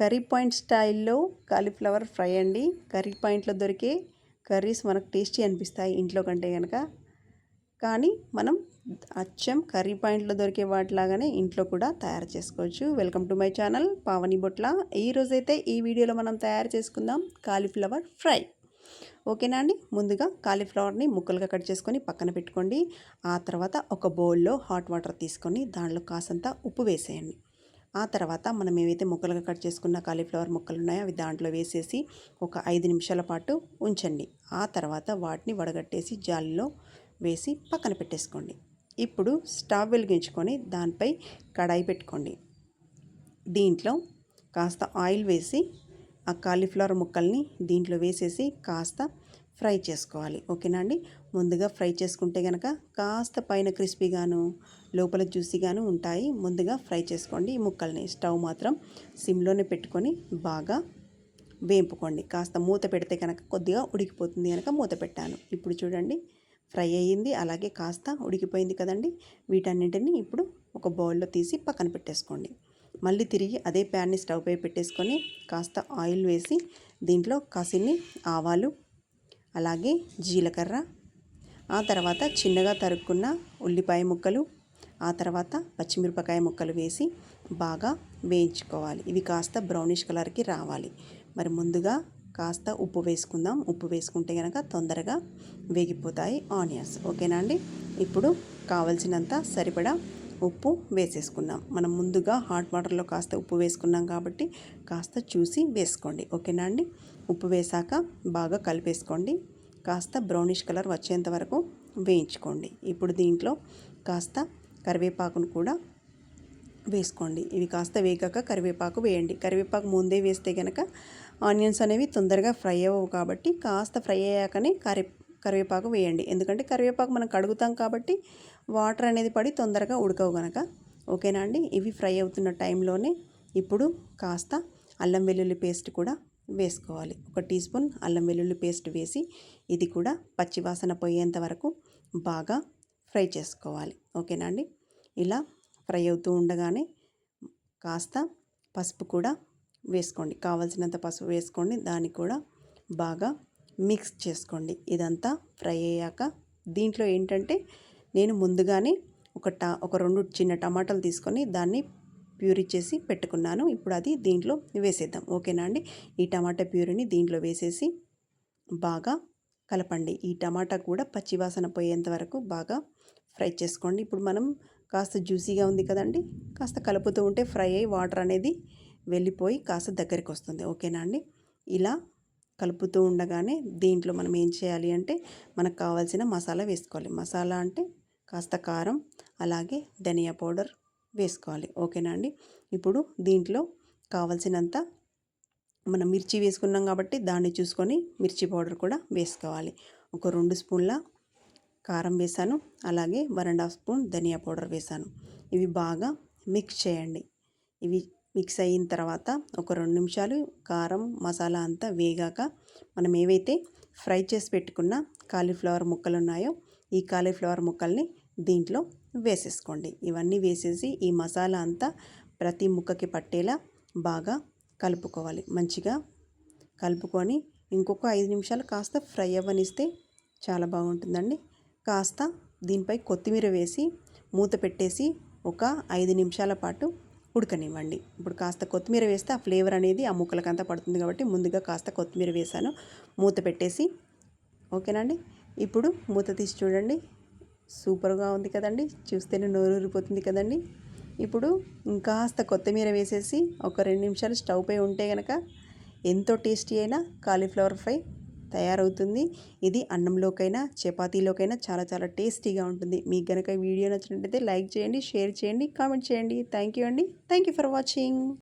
Curry point స్టైల్లో cauliflower fry అండి. Curry పాయింట్లో దొరికే కర్రీస్ మనకు టేస్టీ అనిపిస్తాయి ఇంట్లో కంటే కనుక కానీ మనం అచ్చం కర్రీ పాయింట్లో దొరికే వాటిలాగానే ఇంట్లో కూడా తయారు చేసుకోవచ్చు. Welcome to my channel Pavani Botla. ఈరోజైతే ఈ వీడియోలో మనం తయారు చేసుకుందాం కాలీఫ్లవర్ ఫ్రై. ఓకేనా అండి? ముందుగా కాలీఫ్లవర్ని ముక్కలుగా కట్ చేసుకొని పక్కన పెట్టుకోండి. ఆ తర్వాత ఒక బౌల్లో హాట్ వాటర్ తీసుకొని దానిలో కాసంత ఉప్పు వేసేయండి. ఆ తర్వాత మనం ఏవైతే ముక్కలుగా కట్ చేసుకున్న కాలీఫ్లవర్ ముక్కలు ఉన్నాయో అవి దాంట్లో వేసేసి ఒక ఐదు నిమిషాల పాటు ఉంచండి. ఆ తర్వాత వాటిని వడగట్టేసి జాలిలో వేసి పక్కన పెట్టేసుకోండి. ఇప్పుడు స్టవ్ వెలిగించుకొని దానిపై కడాయి పెట్టుకోండి. దీంట్లో కాస్త ఆయిల్ వేసి ఆ కాలీఫ్లవర్ ముక్కల్ని దీంట్లో వేసేసి కాస్త ఫ్రై చేసుకోవాలి. ఓకేనా అండి? ముందుగా ఫ్రై చేసుకుంటే కనుక కాస్త పైన క్రిస్పీగాను లోపల జ్యూసీగాను ఉంటాయి. ముందుగా ఫ్రై చేసుకోండి. ఈ ముక్కల్ని స్టవ్ మాత్రం సిమ్లోనే పెట్టుకొని బాగా వేంపుకోండి. కాస్త మూత పెడితే కనుక కొద్దిగా ఉడికిపోతుంది కనుక మూత పెట్టాను. ఇప్పుడు చూడండి ఫ్రై అయ్యింది. అలాగే కాస్త ఉడికిపోయింది కదండి. వీటన్నింటిని ఇప్పుడు ఒక బౌల్లో తీసి పక్కన పెట్టేసుకోండి. మళ్ళీ తిరిగి అదే ప్యాన్ని స్టవ్ పై పెట్టేసుకొని కాస్త ఆయిల్ వేసి దీంట్లో కాసిన్ని ఆవాలు అలాగే జీలకర్ర ఆ తర్వాత చిన్నగా తరుక్కున్న ఉల్లిపాయ ముక్కలు ఆ తర్వాత పచ్చిమిరపకాయ ముక్కలు వేసి బాగా వేయించుకోవాలి. ఇవి కాస్త బ్రౌనిష్ కలర్కి రావాలి. మరి ముందుగా కాస్త ఉప్పు వేసుకుందాం. ఉప్పు వేసుకుంటే కనుక తొందరగా వేగిపోతాయి ఆనియన్స్. ఓకేనా అండి? ఇప్పుడు కావలసినంత సరిపడా ఉప్పు వేసేసుకున్నాం. మనం ముందుగా హాట్ వాటర్లో కాస్త ఉప్పు వేసుకున్నాం కాబట్టి కాస్త చూసి వేసుకోండి. ఓకేనా అండి? ఉప్పు వేసాక బాగా కలిపేసుకోండి. కాస్త బ్రౌనిష్ కలర్ వచ్చేంత వరకు వేయించుకోండి. ఇప్పుడు దీంట్లో కాస్త కరివేపాకును కూడా వేసుకోండి. ఇవి కాస్త వేగాక కరివేపాకు వేయండి. కరివేపాకు ముందే వేస్తే కనుక ఆనియన్స్ అనేవి తొందరగా ఫ్రై అవ్వవు కాబట్టి కాస్త ఫ్రై అయ్యాకనే కరి కరివేపాకు వేయండి. ఎందుకంటే కరివేపాకు మనం కడుగుతాం కాబట్టి వాటర్ అనేది పడి తొందరగా ఉడకవు కనుక ఓకేనా అండి? ఇవి ఫ్రై అవుతున్న టైంలోనే ఇప్పుడు కాస్త అల్లం వెల్లుల్లి పేస్ట్ కూడా వేసుకోవాలి. ఒక టీ స్పూన్ అల్లం వెల్లుల్లి పేస్ట్ వేసి ఇది కూడా పచ్చివాసన పోయేంత వరకు బాగా ఫ్రై చేసుకోవాలి. ఓకేనా అండి? ఇలా ఫ్రై అవుతూ ఉండగానే కాస్త పసుపు కూడా వేసుకోండి. కావలసినంత పసుపు వేసుకోండి. దాన్ని కూడా బాగా మిక్స్ చేసుకోండి. ఇదంతా ఫ్రై అయ్యాక దీంట్లో ఏంటంటే నేను ముందుగానే ఒక టా ఒక రెండు చిన్న టమాటాలు తీసుకొని దాన్ని ప్యూరీ చేసి పెట్టుకున్నాను. ఇప్పుడు అది దీంట్లో వేసేద్దాం. ఓకేనా అండి? ఈ టమాటా ప్యూరీని దీంట్లో వేసేసి బాగా కలపండి. ఈ టమాటా కూడా పచ్చివాసన పోయేంత వరకు బాగా ఫ్రై చేసుకోండి. ఇప్పుడు మనం కాస్త జ్యూసీగా ఉంది కదండి? కాస్త కలుపుతూ ఉంటే ఫ్రై అయ్యి వాటర్ అనేది వెళ్ళిపోయి కాస్త దగ్గరికి వస్తుంది. ఓకేనా అండి? ఇలా కలుపుతూ ఉండగానే దీంట్లో మనం ఏం చేయాలి అంటే మనకు కావాల్సిన మసాలా వేసుకోవాలి. మసాలా అంటే కాస్త కారం అలాగే ధనియా పౌడర్ వేసుకోవాలి. ఓకేనా అండి? ఇప్పుడు దీంట్లో కావలసినంత మనం మిర్చి వేసుకున్నాం కాబట్టి దాన్ని చూసుకొని మిర్చి పౌడర్ కూడా వేసుకోవాలి. ఒక రెండు స్పూన్ల కారం వేసాను అలాగే one and half spoon dhania powder వేసాను. ఇవి బాగా మిక్స్ చేయండి. ఇవి మిక్స్ అయిన తర్వాత ఒక రెండు నిమిషాలు కారం మసాలా అంతా వేగాక మనం ఏవైతే ఫ్రై చేసి పెట్టుకున్న కాలీఫ్లవర్ ముక్కలు ఉన్నాయో ఈ కాలీఫ్లవర్ ముక్కల్ని దీంట్లో వేసేసుకోండి. ఇవన్నీ వేసేసి ఈ మసాలా అంతా ప్రతి ముక్కకి పట్టేలా బాగా కలుపుకోవాలి. మంచిగా కలుపుకొని ఇంకొక ఐదు నిమిషాలు కాస్త ఫ్రై అవ్వనిస్తే చాలా బాగుంటుందండి. కాస్త దీనిపై కొత్తిమీర వేసి మూత పెట్టేసి ఒక ఐదు నిమిషాల పాటు ఉడకనివ్వండి. ఇప్పుడు కాస్త కొత్తిమీర వేస్తే ఆ ఫ్లేవర్ అనేది ఆ ముక్కలకంతా పడుతుంది కాబట్టి ముందుగా కాస్త కొత్తిమీర వేసాను మూత పెట్టేసి. ఓకేనండి ఇప్పుడు మూత తీసి చూడండి. సూపర్గా ఉంది కదండి. చూస్తేనే నోరూరిపోతుంది కదండి. ఇప్పుడు ఇంకాస్త కొత్తిమీర వేసేసి ఒక రెండు నిమిషాలు స్టవ్ పై ఉంటే కనుక ఎంతో టేస్టీ అయినా కాలీఫ్లవర్ ఫ్రై తయారవుతుంది. ఇది అన్నంలోకైనా చపాతీలోకైనా చాలా చాలా టేస్టీగా ఉంటుంది. మీకు కనుక వీడియో నచ్చినట్టయితే లైక్ చేయండి షేర్ చేయండి కామెంట్ చేయండి. థ్యాంక్ యూ అండి. Thank you for watching.